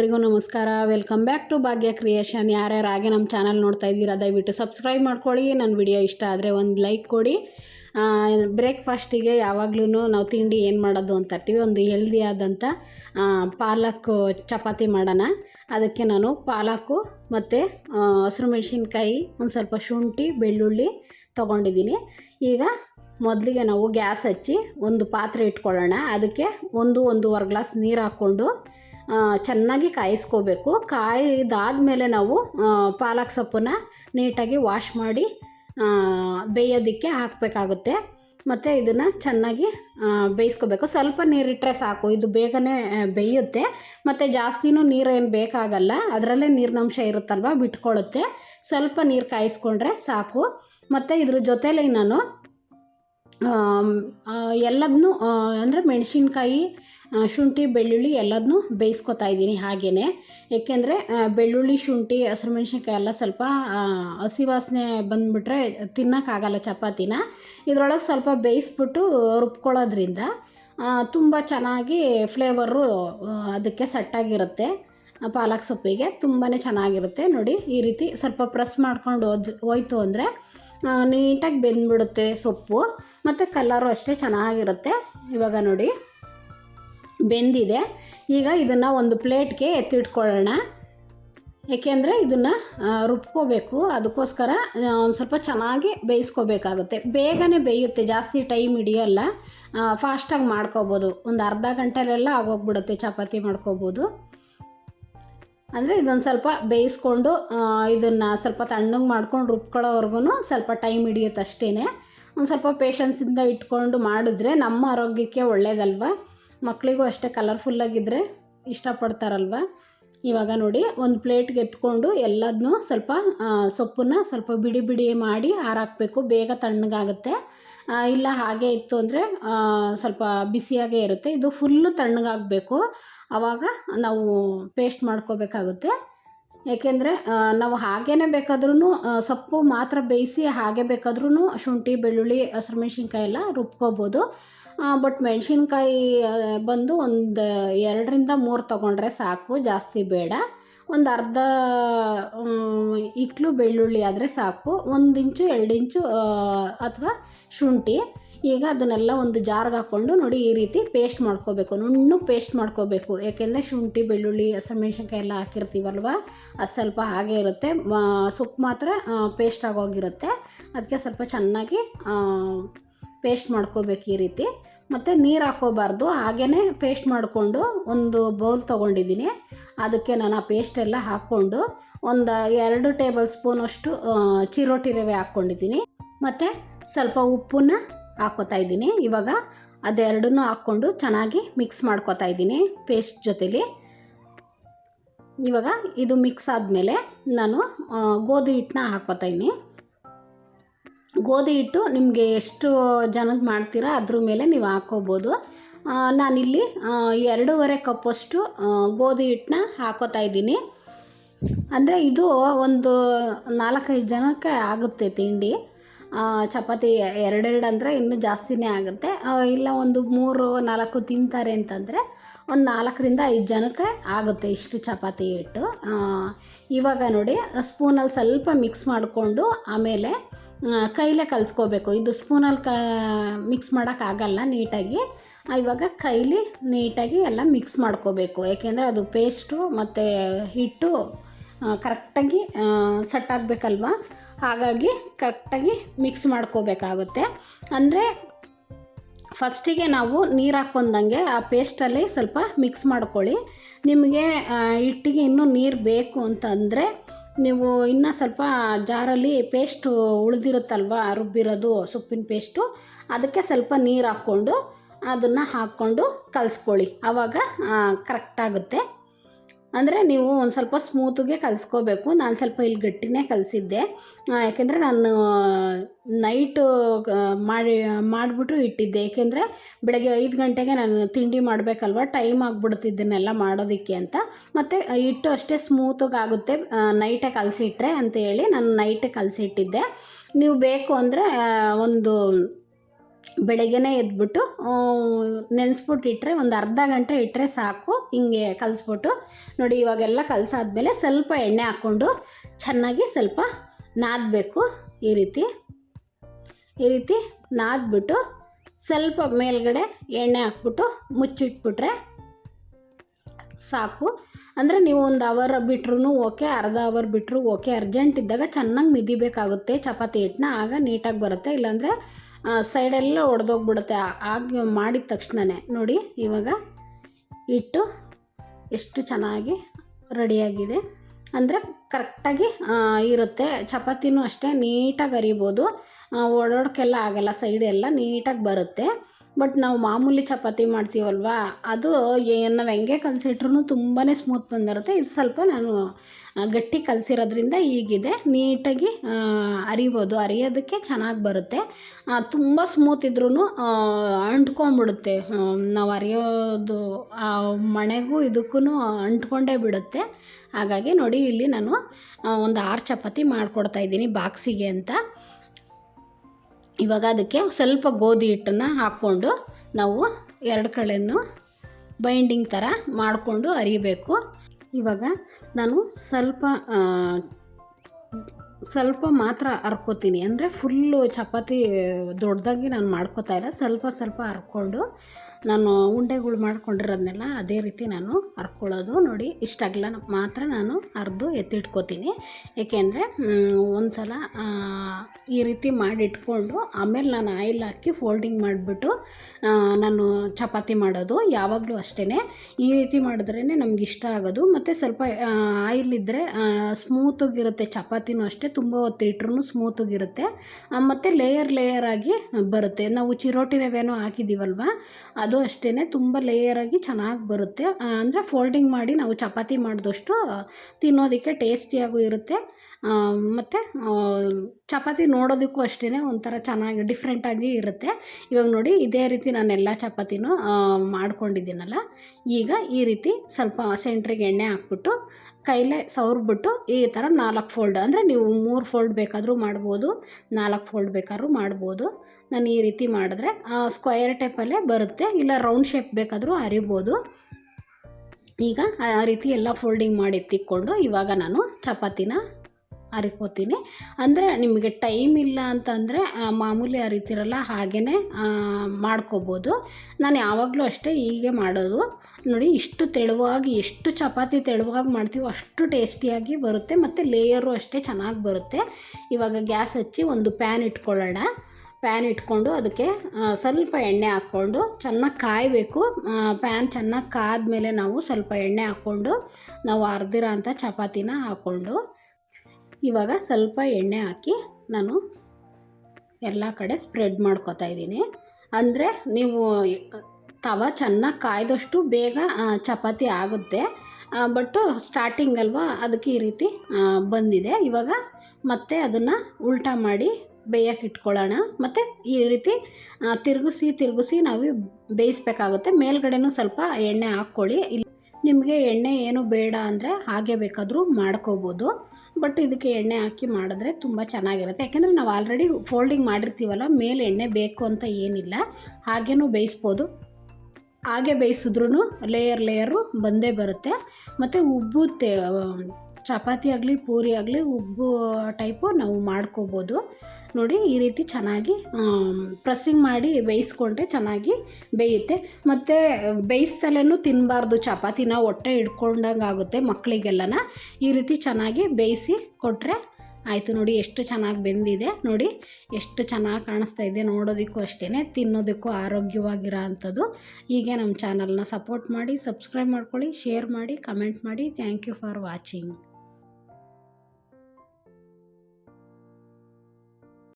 ಎಲ್ರಿಗೂ ನಮಸ್ಕಾರ. Welcome back to Bhagya creation ಯಾರ್ಯಾರು ಹಾಗೆ ನಮ್ಮ ಚಾನಲ್ ನೋಡ್ತಾ ಇದ್ದೀರಾ, ದಯವಿಟ್ಟು ಸಬ್ಸ್ಕ್ರೈಬ್ ಮಾಡ್ಕೊಳ್ಳಿ. ನನ್ನ ವಿಡಿಯೋ ಇಷ್ಟ ಆದರೆ ಒಂದು ಲೈಕ್ ಕೊಡಿ. ಬ್ರೇಕ್ಫಾಸ್ಟಿಗೆ ಯಾವಾಗ್ಲೂ ನಾವು ತಿಂಡಿ ಏನು ಮಾಡೋದು ಅಂತ ಇರ್ತೀವಿ ಒಂದು ಹೆಲ್ದಿ ಆದಂಥ ಪಾಲಕ್ ಚಪಾತಿ ಮಾಡೋಣ. ಅದಕ್ಕೆ ನಾನು ಪಾಲಕು ಮತ್ತು ಹಸಿರು ಮೆಣಸಿನ್ಕಾಯಿ, ಒಂದು ಸ್ವಲ್ಪ ಶುಂಠಿ, ಬೆಳ್ಳುಳ್ಳಿ ತೊಗೊಂಡಿದ್ದೀನಿ. ಈಗ ಮೊದಲಿಗೆ ನಾವು ಗ್ಯಾಸ್ ಹಚ್ಚಿ ಒಂದು ಪಾತ್ರೆ ಇಟ್ಕೊಳ್ಳೋಣ. ಅದಕ್ಕೆ ಒಂದು ಒಂದೂವರೆ ಗ್ಲಾಸ್ ನೀರು ಹಾಕ್ಕೊಂಡು ಚೆನ್ನಾಗಿ ಕಾಯಿಸ್ಕೋಬೇಕು. ಕಾಯ್ದಾದ್ಮೇಲೆ ನಾವು ಪಾಲಕ್ ಸೊಪ್ಪನ್ನ ನೀಟಾಗಿ ವಾಶ್ ಮಾಡಿ ಬೇಯೋದಕ್ಕೆ ಹಾಕಬೇಕಾಗುತ್ತೆ. ಮತ್ತು ಇದನ್ನು ಚೆನ್ನಾಗಿ ಬೇಯಿಸ್ಕೋಬೇಕು. ಸ್ವಲ್ಪ ನೀರಿಟ್ಟರೆ ಸಾಕು. ಇದು ಬೇಗನೆ ಬೇಯುತ್ತೆ. ಮತ್ತು ಜಾಸ್ತಿನೂ ನೀರೇನು ಬೇಕಾಗಲ್ಲ. ಅದರಲ್ಲೇ ನೀರಿನಂಶ ಇರುತ್ತಲ್ವ? ಬಿಟ್ಕೊಳ್ಳುತ್ತೆ ಸ್ವಲ್ಪ ನೀರು ಕಾಯಿಸ್ಕೊಂಡ್ರೆ ಸಾಕು. ಮತ್ತು ಇದ್ರ ಜೊತೇಲಿ ನಾನು ಎಲ್ಲದನ್ನೂ ಅಂದರೆ ಮೆಣಸಿನ್ಕಾಯಿ ಶುಂಠಿ, ಬೆಳ್ಳುಳ್ಳಿ ಎಲ್ಲದನ್ನೂ ಬೇಯಿಸ್ಕೊತಾ ಇದ್ದೀನಿ ಹಾಗೆಯೇ ಏಕೆಂದರೆ ಬೆಳ್ಳುಳ್ಳಿ, ಶುಂಠಿ, ಹಸಿರು ಮೆಣಸಿನ್ಕಾಯಿ ಎಲ್ಲ ಸ್ವಲ್ಪ ಹಸಿ ವಾಸನೆ ಬಂದುಬಿಟ್ರೆ ತಿನ್ನೋಕ್ಕಾಗಲ್ಲ ಚಪಾತಿನ. ಇದರೊಳಗೆ ಸ್ವಲ್ಪ ಬೇಯಿಸ್ಬಿಟ್ಟು ರುಬ್ಕೊಳ್ಳೋದ್ರಿಂದ ತುಂಬ ಚೆನ್ನಾಗಿ ಫ್ಲೇವರು ಅದಕ್ಕೆ ಸಟ್ಟಾಗಿರುತ್ತೆ. ಪಾಲಕ್ ಸೊಪ್ಪಿಗೆ ತುಂಬಾ ಚೆನ್ನಾಗಿರುತ್ತೆ. ನೋಡಿ, ಈ ರೀತಿ ಸ್ವಲ್ಪ ಪ್ರೆಸ್ ಮಾಡ್ಕೊಂಡು ಹೋದ್, ಹೋಯ್ತು ಅಂದರೆ ನೀಟಾಗಿ ಬೆಂದ್ಬಿಡುತ್ತೆ ಸೊಪ್ಪು. ಮತ್ತು ಕಲರು ಅಷ್ಟೇ ಚೆನ್ನಾಗಿರುತ್ತೆ. ಇವಾಗ ನೋಡಿ, ಬೆಂದಿದೆ. ಈಗ ಇದನ್ನು ಒಂದು ಪ್ಲೇಟ್ಗೆ ಎತ್ತಿಟ್ಕೊಳ್ಳೋಣ. ಏಕೆಂದರೆ ಇದನ್ನು ರುಬ್ಕೋಬೇಕು. ಅದಕ್ಕೋಸ್ಕರ ಒಂದು ಸ್ವಲ್ಪ ಚೆನ್ನಾಗಿ ಬೇಯಿಸ್ಕೋಬೇಕಾಗುತ್ತೆ. ಬೇಗನೆ ಬೇಯುತ್ತೆ, ಜಾಸ್ತಿ ಟೈಮ್ ಹಿಡಿಯಲ್ಲ. ಫಾಸ್ಟಾಗಿ ಮಾಡ್ಕೋಬೋದು. ಒಂದು ಅರ್ಧ ಗಂಟೆಲೆಲ್ಲ ಆಗೋಗ್ಬಿಡುತ್ತೆ ಚಪಾತಿ ಮಾಡ್ಕೋಬೋದು. ಅಂದರೆ ಇದೊಂದು ಸ್ವಲ್ಪ ಬೇಯಿಸ್ಕೊಂಡು ಇದನ್ನು ಸ್ವಲ್ಪ ತಣ್ಣಗೆ ಮಾಡ್ಕೊಂಡು ರುಬ್ಕೊಳ್ಳೋವರೆಗೂ ಸ್ವಲ್ಪ ಟೈಮ್ ಹಿಡಿಯುತ್ತೆ ಅಷ್ಟೇ ಒಂದು ಸ್ವಲ್ಪ ಪೇಷನ್ಸಿಂದ ಇಟ್ಕೊಂಡು ಮಾಡಿದ್ರೆ ನಮ್ಮ ಆರೋಗ್ಯಕ್ಕೆ ಒಳ್ಳೆಯದಲ್ವ ಮಕ್ಕಳಿಗೂ ಅಷ್ಟೇ ಕಲರ್ಫುಲ್ಲಾಗಿದ್ದರೆ ಇಷ್ಟಪಡ್ತಾರಲ್ವ? ಇವಾಗ ನೋಡಿ, ಒಂದು ಪ್ಲೇಟ್ಗೆ ಎತ್ಕೊಂಡು ಎಲ್ಲದನ್ನೂ ಸ್ವಲ್ಪ ಸೊಪ್ಪನ್ನ ಸ್ವಲ್ಪ ಬಿಡಿ ಬಿಡಿ ಮಾಡಿ ಹಾರಾಕಬೇಕು ಬೇಗ ತಣ್ಣಗಾಗುತ್ತೆ. ಇಲ್ಲ ಹಾಗೆ ಇತ್ತು ಅಂದರೆ ಸ್ವಲ್ಪ ಬಿಸಿಯಾಗೇ ಇರುತ್ತೆ. ಇದು ಫುಲ್ಲು ತಣ್ಣಗಾಗಬೇಕು. ಆವಾಗ ನಾವು ಪೇಸ್ಟ್ ಮಾಡ್ಕೋಬೇಕಾಗುತ್ತೆ. ಏಕೆಂದರೆ ನಾವು ಹಾಗೇ ಬೇಕಾದ್ರೂ ಸೊಪ್ಪು ಮಾತ್ರ ಬೇಯಿಸಿ ಹಾಗೆ ಬೇಕಾದ್ರೂ ಶುಂಠಿ, ಬೆಳ್ಳುಳ್ಳಿ ಹಸಿರು ಮೆಣಸಿನ್ಕಾಯಿ ಎಲ್ಲ ರುಬ್ಕೋಬೋದು. ಬಟ್ ಮೆಣಸಿನ್ಕಾಯಿ ಬಂದು ಒಂದು ಎರಡರಿಂದ ಮೂರು ತೊಗೊಂಡ್ರೆ ಸಾಕು, ಜಾಸ್ತಿ ಬೇಡ. ಒಂದು ಅರ್ಧ ಇಕ್ಕಲು ಬೆಳ್ಳುಳ್ಳಿ ಆದರೆ ಸಾಕು. ಒಂದು ಇಂಚು, ಎರಡು ಇಂಚು ಅಥವಾ ಶುಂಠಿ. ಈಗ ಅದನ್ನೆಲ್ಲ ಒಂದು ಜಾರ್ಗೆ ಹಾಕ್ಕೊಂಡು ನೋಡಿ ಈ ರೀತಿ ಪೇಸ್ಟ್ ಮಾಡ್ಕೋಬೇಕು. ನುಣ್ಣು ಪೇಸ್ಟ್ ಮಾಡ್ಕೋಬೇಕು. ಯಾಕೆಂದರೆ ಶುಂಠಿ, ಬೆಳ್ಳುಳ್ಳಿ ಹಸಿಮೆಣ್ಸಿನ್ಕಾಯಿ ಎಲ್ಲ ಹಾಕಿರ್ತೀವಲ್ವ? ಅದು ಸ್ವಲ್ಪ ಹಾಗೆ ಇರುತ್ತೆ. ಸೊಪ್ಪು ಮಾತ್ರ ಪೇಸ್ಟ್ ಆಗೋಗಿರುತ್ತೆ ಅದಕ್ಕೆ ಸ್ವಲ್ಪ ಚೆನ್ನಾಗಿ ಪೇಸ್ಟ್ ಮಾಡ್ಕೋಬೇಕು ಈ ರೀತಿ. ಮತ್ತು ನೀರು ಹಾಕ್ಕೋಬಾರ್ದು. ಹಾಗೇ ಪೇಸ್ಟ್ ಮಾಡಿಕೊಂಡು ಒಂದು ಬೌಲ್ ತೊಗೊಂಡಿದ್ದೀನಿ. ಅದಕ್ಕೆ ನಾನು ಆ ಪೇಸ್ಟೆಲ್ಲ ಹಾಕ್ಕೊಂಡು ಒಂದು ಎರಡು ಟೇಬಲ್ ಸ್ಪೂನಷ್ಟು ಚಿರೋಟಿ ರವೆ ಹಾಕ್ಕೊಂಡಿದ್ದೀನಿ. ಮತ್ತು ಸ್ವಲ್ಪ ಉಪ್ಪನ್ನ ಹಾಕ್ಕೋತಾ ಇದ್ದೀನಿ. ಇವಾಗ ಅದೆರಡನ್ನೂ ಹಾಕ್ಕೊಂಡು ಚೆನ್ನಾಗಿ ಮಿಕ್ಸ್ ಮಾಡ್ಕೋತಾ ಇದ್ದೀನಿ ಪೇಸ್ಟ್ ಜೊತೇಲಿ. ಇವಾಗ ಇದು ಮಿಕ್ಸ್ ಆದಮೇಲೆ ನಾನು ಗೋಧಿ ಹಿಟ್ಟನ್ನ ಹಾಕೋತಾ ಇದ್ದೀನಿ. ಗೋಧಿ ಹಿಟ್ಟು ನಿಮಗೆ ಎಷ್ಟು ಜನಕ್ಕೆ ಮಾಡ್ತೀರಾ ಅದ್ರ ಮೇಲೆ ನೀವು ಹಾಕೋಬೋದು. ನಾನಿಲ್ಲಿ ಎರಡೂವರೆ ಕಪ್ಪಷ್ಟು ಗೋಧಿ ಹಿಟ್ಟನ್ನ ಹಾಕೋತಾ ಇದ್ದೀನಿ. ಅಂದರೆ ಇದು ಒಂದು ನಾಲ್ಕೈದು ಜನಕ್ಕೆ ಆಗುತ್ತೆ ತಿಂಡಿ. ಚಪಾತಿ ಎರಡೆರಡು ಅಂದರೆ ಇನ್ನೂ ಜಾಸ್ತಿನೇ ಆಗುತ್ತೆ. ಇಲ್ಲ, ಒಂದು ಮೂರು, ನಾಲ್ಕು ತಿಂತಾರೆ ಅಂತಂದರೆ ಒಂದು ನಾಲ್ಕರಿಂದ ಐದು ಜನಕ್ಕೆ ಆಗುತ್ತೆ ಇಷ್ಟು ಚಪಾತಿ ಹಿಟ್ಟು. ಇವಾಗ ನೋಡಿ, ಸ್ಪೂನಲ್ಲಿ ಸ್ವಲ್ಪ ಮಿಕ್ಸ್ ಮಾಡಿಕೊಂಡು ಆಮೇಲೆ ಕೈಲೇ ಕಲಿಸ್ಕೋಬೇಕು. ಇದು ಸ್ಪೂನಲ್ಲಿ ಕ ಮಿಕ್ಸ್ ಮಾಡೋಕ್ಕಾಗಲ್ಲ ನೀಟಾಗಿ. ಇವಾಗ ಕೈಲಿ ನೀಟಾಗಿ ಎಲ್ಲ ಮಿಕ್ಸ್ ಮಾಡ್ಕೋಬೇಕು. ಯಾಕೆಂದರೆ ಅದು ಪೇಸ್ಟು ಮತ್ತು ಹಿಟ್ಟು ಕರೆಕ್ಟಾಗಿ ಸೆಟ್ ಹಾಗಾಗಿ ಕರೆಕ್ಟಾಗಿ ಮಿಕ್ಸ್ ಮಾಡ್ಕೋಬೇಕಾಗುತ್ತೆ. ಅಂದರೆ ಫಸ್ಟಿಗೆ ನಾವು ನೀರು ಹಾಕ್ಕೊಂಡಂಗೆ ಆ ಪೇಸ್ಟಲ್ಲಿ ಸ್ವಲ್ಪ ಮಿಕ್ಸ್ ಮಾಡ್ಕೊಳ್ಳಿ. ನಿಮಗೆ ಹಿಟ್ಟಿಗೆ ಇನ್ನೂ ನೀರು ಬೇಕು ಅಂತಂದರೆ ನೀವು ಇನ್ನೂ ಸ್ವಲ್ಪ ಜಾರಲ್ಲಿ ಪೇಸ್ಟು ಉಳಿದಿರುತ್ತಲ್ವ ರುಬ್ಬಿರೋದು ಸೊಪ್ಪಿನ ಪೇಸ್ಟು ಅದಕ್ಕೆ ಸ್ವಲ್ಪ ನೀರು ಹಾಕ್ಕೊಂಡು ಅದನ್ನು ಹಾಕ್ಕೊಂಡು ಕಲಿಸ್ಕೊಳ್ಳಿ. ಆವಾಗ ಕರೆಕ್ಟಾಗುತ್ತೆ ಅಂದರೆ ನೀವು ಒಂದು ಸ್ವಲ್ಪ ಸ್ಮೂತಿಗೆ ಕಲಿಸ್ಕೋಬೇಕು. ನಾನು ಸ್ವಲ್ಪ ಇಲ್ಲಿ ಗಟ್ಟಿನೇ ಕಲಿಸಿದ್ದೆ. ಯಾಕೆಂದರೆ ನಾನು ನೈಟು ಮಾಡಿ, ಮಾಡಿಬಿಟ್ಟು ಇಟ್ಟಿದ್ದೆ. ಏಕೆಂದರೆ ಬೆಳಗ್ಗೆ ಐದು ಗಂಟೆಗೆ ನಾನು ತಿಂಡಿ ಮಾಡಬೇಕಲ್ವ ಟೈಮ್ ಆಗಿಬಿಡ್ತಿದ್ದನ್ನೆಲ್ಲ ಮಾಡೋದಕ್ಕೆ ಅಂತ. ಮತ್ತು ಇಟ್ಟು ಅಷ್ಟೇ ಸ್ಮೂತಾಗಿ ಆಗುತ್ತೆ. ನೈಟೇ ಕಲಸಿಟ್ರೆ ಅಂತ ಹೇಳಿ ನಾನು ನೈಟೇ ಕಲಸಿಟ್ಟಿದ್ದೆ. ನೀವು ಬೇಕು ಅಂದರೆ ಒಂದು ಬೆಳಗ್ಗೆನೇ ಎದ್ಬಿಟ್ಟು ನೆನೆಸ್ಬಿಟ್ಟು ಇಟ್ಟರೆ ಒಂದು ಅರ್ಧ ಗಂಟೆ ಇಟ್ಟರೆ ಸಾಕು, ಹಿಂಗೆ ಕಲಿಸ್ಬಿಟ್ಟು. ನೋಡಿ, ಇವಾಗೆಲ್ಲ ಕಲಸಾದ್ಮೇಲೆ ಸ್ವಲ್ಪ ಎಣ್ಣೆ ಹಾಕ್ಕೊಂಡು ಚೆನ್ನಾಗಿ ಸ್ವಲ್ಪ ನಾದಬೇಕು. ಈ ರೀತಿ ಈ ರೀತಿ ನಾದ್ಬಿಟ್ಟು ಸ್ವಲ್ಪ ಮೇಲ್ಗಡೆ ಎಣ್ಣೆ ಹಾಕ್ಬಿಟ್ಟು ಮುಚ್ಚಿಟ್ಬಿಟ್ರೆ ಸಾಕು. ಅಂದರೆ ನೀವು ಒಂದು ಅವರ್ ಬಿಟ್ರೂ ಓಕೆ, ಅರ್ಧ ಅವರ್ ಬಿಟ್ಟರು ಓಕೆ. ಅರ್ಜೆಂಟ್ ಇದ್ದಾಗ ಚೆನ್ನಾಗಿ ಮಿದಿಬೇಕಾಗುತ್ತೆ, ಚಪಾತಿ ಹಿಟ್ಟನ್ನ ಆಗ ನೀಟಾಗಿ ಬರುತ್ತೆ. ಇಲ್ಲಾಂದರೆ ಸೈಡೆಲ್ಲ ಒಡೆದೋಗ್ಬಿಡುತ್ತೆ. ಆಗ ಮಾಡಿದ ತಕ್ಷಣವೇ ನೋಡಿ ಇವಾಗ ಹಿಟ್ಟು ಎಷ್ಟು ಚೆನ್ನಾಗಿ ರೆಡಿಯಾಗಿದೆ. ಅಂದರೆ ಕರೆಕ್ಟಾಗಿ ಇರುತ್ತೆ. ಚಪಾತಿನೂ ಅಷ್ಟೇ ನೀಟಾಗಿ ಅರಿಬೋದು ಓಡೋಡೋಕ್ಕೆಲ್ಲ ಆಗಲ್ಲ ಸೈಡ್ ಎಲ್ಲ ನೀಟಾಗಿ ಬರುತ್ತೆ. ಬಟ್ ನಾವು ಮಾಮೂಲಿ ಚಪಾತಿ ಮಾಡ್ತೀವಲ್ವ? ಅದು ಏನು ನಾವು ಹೆಂಗೆ ಕಲಸಿಟ್ರು ತುಂಬಾ ಸ್ಮೂತ್ ಬಂದಿರುತ್ತೆ. ಇದು ಸ್ವಲ್ಪ ನಾನು ಗಟ್ಟಿ ಕಲಸಿರೋದ್ರಿಂದ ಹೀಗಿದೆ ನೀಟಾಗಿ ಅರಿಬೋದು. ಅರಿಯೋದಕ್ಕೆ ಚೆನ್ನಾಗಿ ಬರುತ್ತೆ. ತುಂಬ ಸ್ಮೂತ್ ಇದ್ರೂ ಅಂಟ್ಕೊಂಬಿಡುತ್ತೆ ನಾವು ಅರಿಯೋದು, ಆ, ಮಣೆಗೂ ಇದಕ್ಕೂ ಅಂಟ್ಕೊಂಡೇ ಬಿಡುತ್ತೆ. ಹಾಗಾಗಿ ನೋಡಿ, ಇಲ್ಲಿ ನಾನು ಒಂದು ಆರು ಚಪಾತಿ ಮಾಡಿಕೊಡ್ತಾ ಇದ್ದೀನಿ ಬಾಕ್ಸಿಗೆ ಅಂತ. ಇವಾಗ ಅದಕ್ಕೆ ಸ್ವಲ್ಪ ಗೋಧಿ ಹಿಟ್ಟನ್ನು ಹಾಕ್ಕೊಂಡು ನಾವು ಎರಡು ಕಡೆಯನ್ನು ಬೈಂಡಿಂಗ್ ಥರ ಮಾಡಿಕೊಂಡು ಅರಿಬೇಕು. ಇವಾಗ ನಾನು ಸ್ವಲ್ಪ ಸ್ವಲ್ಪ ಮಾತ್ರ ಹರ್ಕೋತೀನಿ ಅಂದರೆ ಫುಲ್ಲು ಚಪಾತಿ ದೊಡ್ಡದಾಗಿ ನಾನು ಮಾಡ್ಕೋತಾ ಇಲ್ಲ. ಸ್ವಲ್ಪ ಸ್ವಲ್ಪ ಹರ್ಕೊಂಡು ನಾನು ಉಂಡೆಗಳು ಮಾಡ್ಕೊಂಡಿರೋದನ್ನೆಲ್ಲ ಅದೇ ರೀತಿ ನಾನು ಹರ್ಕೊಳ್ಳೋದು ನೋಡಿ. ಇಷ್ಟ ಅಗಲ ಮಾತ್ರ ನಾನು ಅರ್ದು ಎತ್ತಿಟ್ಕೋತೀನಿ. ಏಕೆಂದರೆ ಒಂದು ಸಲ ಈ ರೀತಿ ಮಾಡಿಟ್ಕೊಂಡು ಆಮೇಲೆ ನಾನು ಆಯಿಲ್ ಹಾಕಿ ಫೋಲ್ಡಿಂಗ್ ಮಾಡಿಬಿಟ್ಟು ನಾನು ಚಪಾತಿ ಮಾಡೋದು ಯಾವಾಗಲೂ ಅಷ್ಟೇ ಈ ರೀತಿ ಮಾಡಿದ್ರೇ ನಮ್ಗೆ ಇಷ್ಟ ಆಗೋದು. ಮತ್ತು ಸ್ವಲ್ಪ ಆಯಿಲ್ ಇದ್ದರೆ ಸ್ಮೂತಾಗಿರುತ್ತೆ ಚಪಾತಿನೂ ಅಷ್ಟೇ, ತುಂಬ ಹೊತ್ತು ಇಟ್ರೂ ಸ್ಮೂತಾಗಿರುತ್ತೆ. ಮತ್ತು ಲೇಯರ್ ಲೇಯರ್ ಆಗಿ ಬರುತ್ತೆ. ನಾವು ಚಿರೋಟಿ ರವೆನೂ ಹಾಕಿದ್ದೀವಲ್ವ? ಅಷ್ಟೇ ತುಂಬ ಲೇಯರಾಗಿ ಚೆನ್ನಾಗಿ ಬರುತ್ತೆ. ಅಂದರೆ ಫೋಲ್ಡಿಂಗ್ ಮಾಡಿ ನಾವು ಚಪಾತಿ ಮಾಡಿದಷ್ಟು ತಿನ್ನೋದಕ್ಕೆ ಟೇಸ್ಟಿಯಾಗೂ ಇರುತ್ತೆ. ಮತ್ತು ಚಪಾತಿ ನೋಡೋದಕ್ಕೂ ಅಷ್ಟೇ ಒಂಥರ ಚೆನ್ನಾಗಿ ಡಿಫ್ರೆಂಟಾಗಿ ಇರುತ್ತೆ. ಇವಾಗ ನೋಡಿ, ಇದೇ ರೀತಿ ನಾನು ಎಲ್ಲ ಚಪಾತಿನೂ ಮಾಡ್ಕೊಂಡಿದ್ದೀನಲ್ಲ. ಈಗ ಈ ರೀತಿ ಸ್ವಲ್ಪ ಸೆಂಟ್ರಿಗೆ ಎಣ್ಣೆ ಹಾಕ್ಬಿಟ್ಟು ಕೈಲೇ ಸವ್ರಿಬಿಟ್ಟು ಈ ಥರ ನಾಲ್ಕು ಫೋಲ್ಡ್, ಅಂದರೆ ನೀವು ಮೂರು ಫೋಲ್ಡ್ ಬೇಕಾದರೂ ಮಾಡ್ಬೋದು, ನಾಲ್ಕು ಫೋಲ್ಡ್ ಬೇಕಾದರೂ ಮಾಡ್ಬೋದು. ನಾನು ಈ ರೀತಿ ಮಾಡಿದ್ರೆ ಸ್ಕ್ವಯರ್ ಟೈಪಲ್ಲೇ ಬರುತ್ತೆ, ಇಲ್ಲ ರೌಂಡ್ ಶೇಪ್ ಬೇಕಾದರೂ ಅರಿಬೋದು ಈಗ ಆ ರೀತಿ ಎಲ್ಲ ಫೋಲ್ಡಿಂಗ್ ಮಾಡಿ ತಿಕ್ಕೊಂಡು ಇವಾಗ ನಾನು ಚಪಾತಿನ ಹರಿಕೋತೀನಿ ಅಂದರೆ ನಿಮಗೆ ಟೈಮ್ ಇಲ್ಲ ಅಂತಂದರೆ ಮಾಮೂಲಿ ಹರಿತಿರಲ್ಲ ಹಾಗೆಯೇ ಮಾಡ್ಕೋಬೋದು. ನಾನು ಯಾವಾಗಲೂ ಅಷ್ಟೇ ಹೀಗೆ ಮಾಡೋದು. ನೋಡಿ, ಇಷ್ಟು ತೆಳುವಾಗಿ, ಎಷ್ಟು ಚಪಾತಿ ತೆಳುವಾಗಿ ಮಾಡ್ತೀವೋ ಅಷ್ಟು ಟೇಸ್ಟಿಯಾಗಿ ಬರುತ್ತೆ, ಮತ್ತು ಲೇಯರು ಅಷ್ಟೇ ಚೆನ್ನಾಗಿ ಬರುತ್ತೆ. ಇವಾಗ ಗ್ಯಾಸ್ ಹಚ್ಚಿ ಒಂದು ಪ್ಯಾನ್ ಇಟ್ಕೊಳ್ಳೋಣ. ಪ್ಯಾನ್ ಇಟ್ಕೊಂಡು ಅದಕ್ಕೆ ಸ್ವಲ್ಪ ಎಣ್ಣೆ ಹಾಕ್ಕೊಂಡು ಚೆನ್ನಾಗಿ ಕಾಯಬೇಕು. ಪ್ಯಾನ್ ಚೆನ್ನಾಗಿ ಕಾದ ಮೇಲೆ ನಾವು ಸ್ವಲ್ಪ ಎಣ್ಣೆ ಹಾಕ್ಕೊಂಡು, ನಾವು ಅರ್ದಿರೋ ಅಂಥ ಚಪಾತಿನ ಹಾಕ್ಕೊಂಡು ಇವಾಗ ಸ್ವಲ್ಪ ಎಣ್ಣೆ ಹಾಕಿ ನಾನು ಎಲ್ಲ ಕಡೆ ಸ್ಪ್ರೆಡ್ ಮಾಡ್ಕೊತಾ ಇದ್ದೀನಿ. ಅಂದರೆ ನೀವು ತವ ಚೆನ್ನಾಗಿ ಕಾಯ್ದಷ್ಟು ಬೇಗ ಚಪಾತಿ ಆಗುತ್ತೆ. ಬಟ್ಟು ಸ್ಟಾರ್ಟಿಂಗ್ ಅಲ್ವಾ, ಅದಕ್ಕೆ ಈ ರೀತಿ ಬಂದಿದೆ. ಇವಾಗ ಮತ್ತೆ ಅದನ್ನು ಉಲ್ಟಾ ಮಾಡಿ ಬೇಯಕ್ಕೆ ಇಟ್ಕೊಳ್ಳೋಣ. ಮತ್ತು ಈ ರೀತಿ ತಿರುಗಿಸಿ ತಿರುಗಿಸಿ ನಾವು ಬೇಯಿಸ್ಬೇಕಾಗುತ್ತೆ. ಮೇಲ್ಗಡೆನೂ ಸ್ವಲ್ಪ ಎಣ್ಣೆ ಹಾಕ್ಕೊಳ್ಳಿ. ಇಲ್ಲಿ ನಿಮಗೆ ಎಣ್ಣೆ ಏನು ಬೇಡ ಅಂದರೆ ಹಾಗೆ ಬೇಕಾದರೂ ಮಾಡ್ಕೋಬೋದು. ಬಟ್ ಇದಕ್ಕೆ ಎಣ್ಣೆ ಹಾಕಿ ಮಾಡಿದ್ರೆ ತುಂಬ ಚೆನ್ನಾಗಿರುತ್ತೆ. ಯಾಕೆಂದರೆ ನಾವು ಆಲ್ರೆಡಿ ಫೋಲ್ಡಿಂಗ್ ಮಾಡಿರ್ತೀವಲ್ಲ, ಮೇಲೆ ಎಣ್ಣೆ ಬೇಕು ಅಂತ ಏನಿಲ್ಲ. ಹಾಗೇನೂ ಬೇಯಿಸ್ಬೋದು. ಹಾಗೆ ಬೇಯಿಸಿದ್ರೂ ಲೇಯರ್ ಲೇಯರು ಬಂದೇ ಬರುತ್ತೆ. ಮತ್ತು ಉಬ್ಬುತ್ತೆ ಚಪಾತಿ ಆಗಲಿ, ಪೂರಿ ಆಗಲಿ, ಉಬ್ಬು ಟೈಪು ನಾವು ಮಾಡ್ಕೋಬೋದು. ನೋಡಿ, ಈ ರೀತಿ ಚೆನ್ನಾಗಿ ಪ್ರೆಸ್ಸಿಂಗ್ ಮಾಡಿ ಬೇಯಿಸ್ಕೊಂಡ್ರೆ ಚೆನ್ನಾಗಿ ಬೇಯುತ್ತೆ. ಮತ್ತು ಬೇಯಿಸ್ತಲೇ ತಿನ್ನಬಾರ್ದು ಚಪಾತಿನ ಹೊಟ್ಟೆ ಹಿಡ್ಕೊಂಡಂಗೆ ಆಗುತ್ತೆ ಮಕ್ಕಳಿಗೆಲ್ಲನ ಈ ರೀತಿ ಚೆನ್ನಾಗಿ ಬೇಯಿಸಿ ಕೊಟ್ಟರೆ ಆಯಿತು ನೋಡಿ, ಎಷ್ಟು ಚೆನ್ನಾಗಿ ಬೆಂದಿದೆ. ನೋಡಿ, ಎಷ್ಟು ಚೆನ್ನಾಗಿ ಕಾಣಿಸ್ತಾ ಇದೆ ನೋಡೋದಕ್ಕೂ ಅಷ್ಟೇ ತಿನ್ನೋದಕ್ಕೂ ಆರೋಗ್ಯವಾಗಿರೋ ಅಂಥದ್ದು ಹೀಗೆ ನಮ್ಮ ಚಾನಲ್ನ ಸಪೋರ್ಟ್ ಮಾಡಿ ಸಬ್ಸ್ಕ್ರೈಬ್ ಮಾಡ್ಕೊಳ್ಳಿ ಶೇರ್ ಮಾಡಿ ಕಮೆಂಟ್ ಮಾಡಿ. Thank you for watching